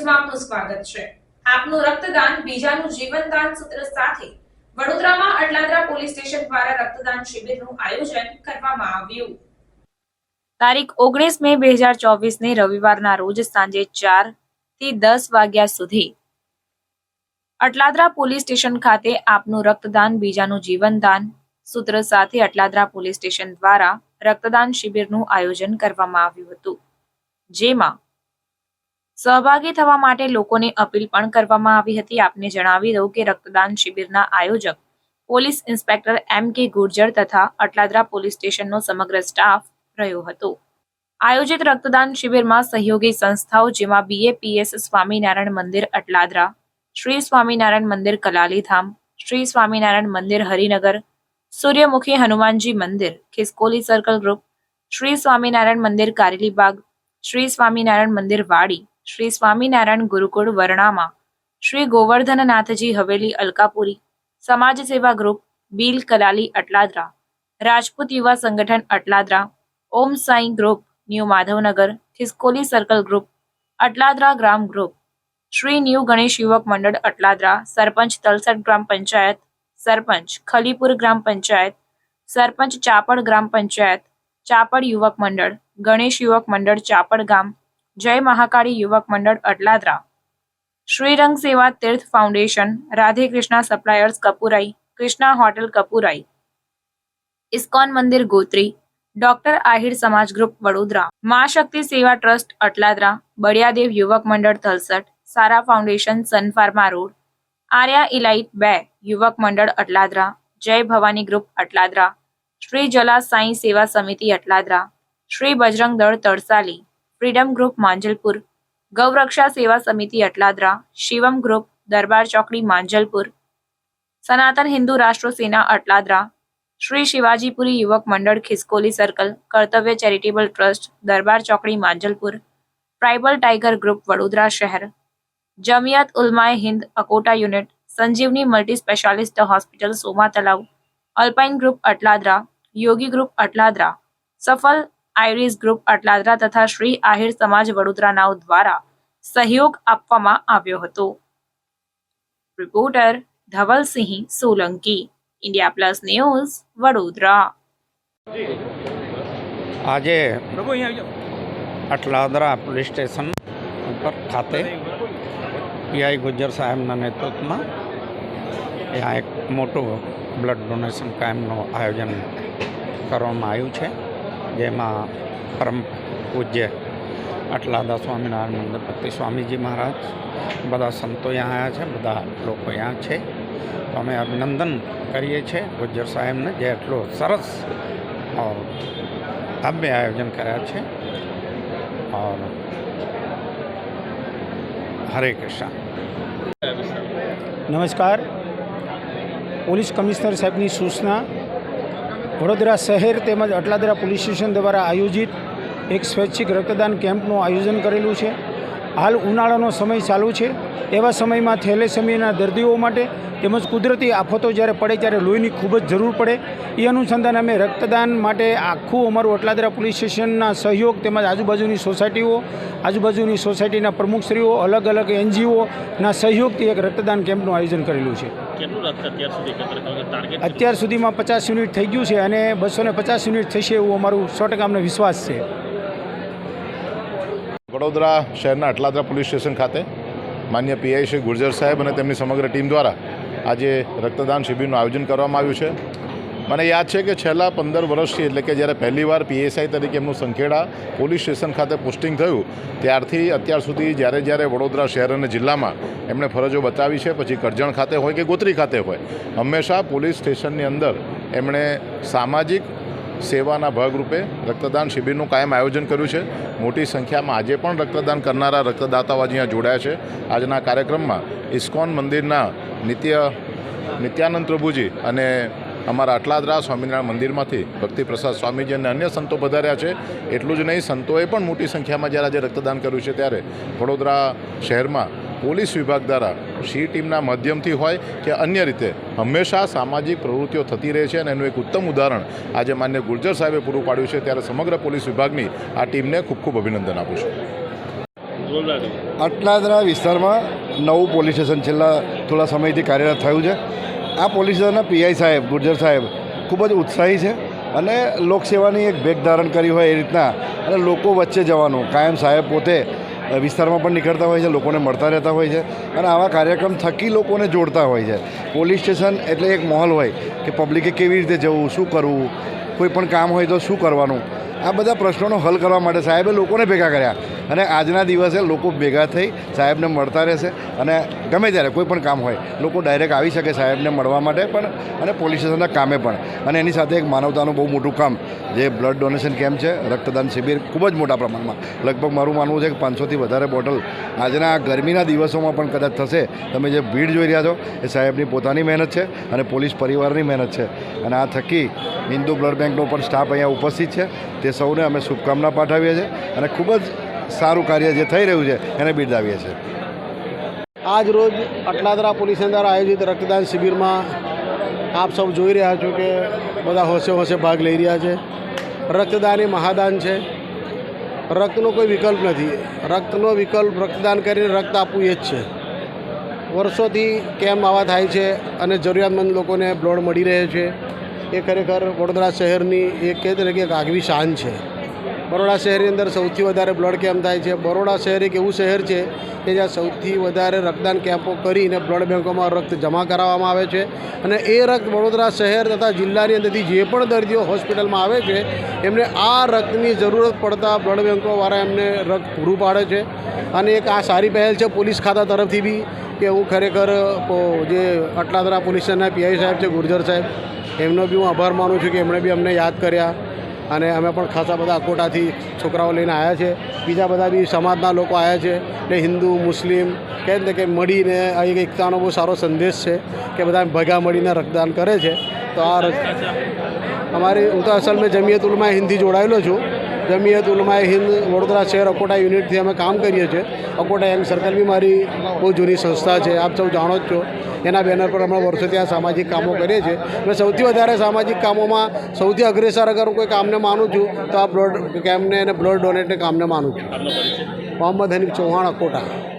ન્યૂઝમાં આપનું સ્વાગત છે. આપનું રક્તદાન બીજાનું જીવનદાન સૂત્ર સાથે વડોદરામાં અટલાદરા પોલીસ સ્ટેશન દ્વારા રક્તદાન શિબિરનું આયોજન કરવામાં આવ્યું. તારીખ ઓગણીસ મે બે હજાર ચોવીસ ને રવિવારના રોજ સાંજે ચારથી દસ વાગ્યા સુધી અટલાદરા પોલીસ સ્ટેશન ખાતે આપનું રક્તદાન બીજાનું જીવનદાન સૂત્ર સાથે અટલાદરા પોલીસ સ્ટેશન દ્વારા રક્તદાન શિબિરનું આયોજન કરવામાં આવ્યું હતું. જેમાં સહભાગી થવા માટે લોકોને અપીલ પણ કરવામાં આવી હતી. આપને જણાવી દઉં કે રક્તદાન શિબિરના આયોજક પોલીસ ઇન્સ્પેક્ટર એમ કે ગુર્જર તથા અટલાદરા પોલીસ સ્ટેશનનો સમગ્ર સ્ટાફ રહ્યો હતો. આયોજિત રક્તદાન શિબિરમાં સહયોગી સંસ્થાઓ જેમાં બીએપીએસ સ્વામિનારાયણ મંદિર અટલાદરા, શ્રી સ્વામિનારાયણ મંદિર કલાલીધામ, શ્રી સ્વામિનારાયણ મંદિર હરિનગર, સૂર્યમુખી હનુમાનજી મંદિર, ખિસકોલી સર્કલ ગ્રુપ, શ્રી સ્વામિનારાયણ મંદિર કારેલીબાગ, શ્રી સ્વામિનારાયણ મંદિર વાડી શ્રી સ્વામિનારાયણ ગુરુકુળ વર્ણામાં શ્રી ગોવર્ધનનાથજી હવેલી અલકાપુરી સમાજ સેવા ગ્રુપ બીલ કલાલી અટલાદરા, રાજપૂત યુવા સંગઠન Atladara, Om Sai group new Madhavnagar Khiskoli circle group Atladara ગ્રામ ગ્રુપ, શ્રી ન્યૂ ગણેશ યુવક મંડળ અટલાદરા, સરપંચ તલસટ ગ્રામ પંચાયત, સરપંચ ખલીપુર ગ્રામ પંચાયત, સરપંચ ચાપડ ગ્રામ પંચાયત, ચાપડ યુવક મંડળ, ગણેશ યુવક મંડળ ચાપડ ગામ જય મહાકાળી યુવક મંડળ Atladara. Shrirang Seva Tirth foundation, Radhe Krishna suppliers Kapurai, Krishna hotel Kapurai. ISKCON મંદિર ગોત્રી, ડોક્ટર આહિર સમાજ ગ્રુપ વડોદરા. મા શક્તિ સેવા ટ્રસ્ટ અટલાદરા, બળિયાદેવ યુવક મંડળ તલસટ Sara foundation sun pharma road. Arya elite બે, યુવક મંડળ અટલાદરા. જય ભવાની ગ્રુપ અટલાદરા. શ્રી જલા સાંઈ સેવા સમિતિ અટલાદરા. શ્રી બજરંગ દળ તરસાલી ફ્રીડમ ગ્રુપ માંજલપુર ગૌરક્ષા સેવા સમિતિ અટલાદરા શિવમ ગ્રુપ દરબાર ચોકડી માંજલપુર સનાતન હિન્દુ રાષ્ટ્ર સેના અટલાદરા શ્રી શિવાજીપુરી યુવક મંડળ Khiskoli circle Kartavya charitable trust Darbar ચોકડી Manjalpur tribal tiger group Vadodara શહેર Jamiat Ulema Hind Akota unit Sanjivani multi specialist hospital Soma Talav alpine group Atladara Yogi group Atladara Safal iris group Atladara તથા શ્રી આહિર સમાજ વડોદરા નાવ દ્વારા સહયોગ આપવામાં આવ્યો હતો. Reporter Dhavalsinh Solanki India plus news Vadodara. આજે Atladara police station ઉપર ખાતે પીઆઈ ગુજ્જર સાહેબના નેતૃત્વમાં ત્યાં એક મોટું બ્લડ ડોનેશન કેમ્પનું આયોજન કરવામાં આવ્યું છે. જેમાં પરમ પૂજ્ય અટલાદા સ્વામિનારાયણ મંદિર ભક્તિ સ્વામીજી મહારાજ. બધા સંતો અહીંયા આવ્યા છે, બધા લોકો અહીંયા છે. તો અમે અભિનંદન કરીએ છીએ ગુજ્જર સાહેબને જે એટલું સરસ ભવ્ય આયોજન કર્યા છે. ઓર હરે કૃષ્ણ. નમસ્કાર. પોલીસ કમિશનર સાહેબની સૂચના વડોદરા શહેર તેમજ અટલાદરા પોલીસ સ્ટેશન દ્વારા આયોજિત એક સ્વૈચ્છિક રક્તદાન કેમ્પનું આયોજન કરેલું છે. હાલ ઉનાળાનો સમય ચાલુ છે. એવા સમયમાં થેલેસેમિયાના દર્દીઓ માટે તેમજ કુદરતી આફતો જ્યારે પડે ત્યારે લોહીની ખૂબ જ જરૂર પડે. એ અનુસંધાને અમે રક્તદાન માટે આખું અમારું અટલાદરા પોલીસ સ્ટેશનના સહયોગ તેમજ આજુબાજુની સોસાયટીઓ આજુબાજુની સોસાયટીના પ્રમુખશ્રીઓ અલગ અલગ એનજીઓના સહયોગથી એક રક્તદાન કેમ્પનું આયોજન કરેલું છે. અત્યાર સુધીમાં પચાસ યુનિટ થઈ ગયું છે અને બસો પચાસ યુનિટ થશે એવું અમારું સો ટકા અમને વિશ્વાસ છે. વડોદરા શહેરના અટલાદરા પોલીસ સ્ટેશન ખાતે માન્ય પીઆઈ શ્રી ગુર્જર સાહેબ અને તેમની સમગ્ર ટીમ દ્વારા આજે રક્તદાન શિબિરનું આયોજન કરવામાં આવ્યું છે. મને યાદ છે કે છેલ્લા પંદર વર્ષથી એટલે કે જ્યારે પહેલીવાર પીએસઆઈ તરીકે એમનું સંખેડા પોલીસ સ્ટેશન ખાતે પોસ્ટિંગ થયું, ત્યારથી અત્યાર સુધી જ્યારે જ્યારે વડોદરા શહેર અને જિલ્લામાં એમણે ફરજો બતાવી છે, પછી કરજણ ખાતે હોય કે ગોત્રી ખાતે હોય, હંમેશા પોલીસ સ્ટેશનની અંદર એમણે સામાજિક સેવાના ભાગરૂપે રક્તદાન શિબિરનું કાયમ આયોજન કર્યું છે. મોટી સંખ્યામાં આજે પણ રક્તદાન કરનારા રક્તદાતાઓ અહીંયા જોડાયા છે. આજના કાર્યક્રમમાં ઇસ્કોન મંદિરના નિત્ય, નિત્યાનંદ પ્રભુજી અને અમારા અટલાદરા સ્વામિનારાયણ મંદિરમાંથી ભક્તિ પ્રસાદ સ્વામીજી અને અન્ય સંતો પધાર્યા છે. એટલું જ નહીં, સંતોએ પણ મોટી સંખ્યામાં જ્યારે આજે રક્તદાન કર્યું છે ત્યારે વડોદરા શહેરમાં પોલીસ વિભાગ દ્વારા સી ટીમના માધ્યમથી હોય કે અન્ય રીતે, હંમેશા સામાજિક પ્રવૃત્તિઓ થતી રહે છે અને એનું એક ઉત્તમ ઉદાહરણ આજે માન્ય ગુર્જર સાહેબે પૂરું પાડ્યું છે. ત્યારે સમગ્ર પોલીસ વિભાગની આ ટીમને ખૂબ ખૂબ અભિનંદન આપું છું. અટલાદરા વિસ્તારમાં નવું પોલીસ સ્ટેશન છેલ્લા થોડા સમયથી કાર્યરત થયું છે. આ પોલીસ સ્ટેશનના પીઆઈ સાહેબ, ગુર્જર સાહેબ ખૂબ જ ઉત્સાહી છે અને લોકસેવાની એક ભેગ ધારણ કરી હોય એ રીતના અને લોકો વચ્ચે જવાનું કાયમ સાહેબ પોતે વિસ્તારમાં પણ નીકળતા હોય છે, લોકોને મળતા રહેતા હોય છે અને આવા કાર્યક્રમ થકી લોકોને જોડતા હોય છે. પોલીસ સ્ટેશન એટલે એક માહોલ હોય કે પબ્લિકે કેવી રીતે જવું, શું કરવું, કોઈ પણ કામ હોય તો શું કરવાનું? આ બધા પ્રશ્નોનો હલ કરવા માટે સાહેબે લોકોને ભેગા કર્યા. અને આજના દિવસે લોકો ભેગા થઈ સાહેબને મળતા રહેશે અને ગમે ત્યારે કોઈ પણ કામ હોય, લોકો ડાયરેક્ટ આવી શકે સાહેબને મળવા માટે પણ અને પોલીસ સ્ટેશનના કામે પણ. અને એની સાથે એક માનવતાનું બહુ મોટું કામ, જે બ્લડ ડોનેશન કેમ્પ છે, રક્તદાન શિબિર ખૂબ જ મોટા પ્રમાણમાં. લગભગ મારું માનવું છે કે પાંચસોથી વધારે બોટલ આજના ગરમીના દિવસોમાં પણ કદાચ થશે. તમે જે ભીડ જોઈ રહ્યા છો, એ સાહેબની પોતાની મહેનત છે અને પોલીસ પરિવારની મહેનત છે. અને આ થકી હિન્દુ બ્લડ બેંકનો પણ સ્ટાફ અહીંયા ઉપસ્થિત છે. તે સૌને અમે શુભકામના પાઠવીએ છીએ અને ખૂબ જ સારું કાર્ય જે થઈ રહ્યું છે, એને બિરદાવીએ છીએ. આજ રોજ અટલાદરા પોલીસ અંદર આયોજિત રક્તદાન શિબિરમાં આપ સૌ જોઈ રહ્યા છો કે બધા હોશે હોશે ભાગ લઈ રહ્યા છે. રક્તદાન એ મહાદાન છે. રક્તનો કોઈ વિકલ્પ નથી. રક્તનો વિકલ્પ રક્તદાન કરીને રક્ત આપવું એ જ છે. વર્ષોથી કેમ આવા થાય છે અને જરૂરિયાતમંદ લોકોને બ્લડ મળી રહે છે. એ ખરેખર વડોદરા શહેરની એક કહે કે એક આગવી શાન છે. બરોડા શહેરની અંદર સૌથી વધારે બ્લડ કેમ્પ થાય છે. બરોડા શહેર એક એવું શહેર છે કે જ્યાં સૌથી વધારે રક્તદાન કેમ્પો કરીને બ્લડ બેંકોમાં રક્ત જમા કરાવવામાં આવે છે અને એ રક્ત વડોદરા શહેર તથા જિલ્લાની અંદરથી જે પણ દર્દીઓ હોસ્પિટલમાં આવે છે, એમને આ રક્તની જરૂરત પડતા બ્લડ બેંકોવાળા એમને રક્ત પૂરું પાડે છે. અને એક આ સારી પહેલ છે પોલીસ ખાતા તરફથી બી કે હું ખરેખર જે અટલાદરા પોલીસ સ્ટેશનના પીઆઈ સાહેબ છે ગુર્જર સાહેબ, એમનો બી હું આભાર માનું છું કે એમણે બી અમને યાદ કર્યા. અને અમે પણ ખાસા બધા અકોટાથી છોકરાઓ લઈને આવ્યા છે. બીજા બધા બી સમાજના લોકો આવ્યા છે એટલે હિન્દુ, મુસ્લિમ, કહે ને કે મળીને અહીં એકતાનો બહુ સારો સંદેશ છે કે બધા ભેગા મળીને રક્તદાન કરે છે. તો આ અમારી હું તો અસલ મેં જમીયત ઉલમાં હિન્દી જોડાયેલો છું. જમિયત ઉલમાએ હિન્દ વડોદરા શહેર અકોટા યુનિટથી અમે કામ કરીએ છીએ. અકોટા યંગ સર્કલ બી મારી બહુ જૂની સંસ્થા છે. આપ સૌ જાણો જ છો. એના બેનર પર હમણાં વર્ષોથી આ સામાજિક કામો કરીએ છીએ. અને સૌથી વધારે સામાજિક કામોમાં સૌથી અગ્રેસર અગર હું કોઈ કામને માનું છું, તો આ બ્લડ કેમ્પને અને બ્લડ ડોનેટને કામને માનું છું. મોહમ્મદ હનીફ ચૌહાણ, અકોટા.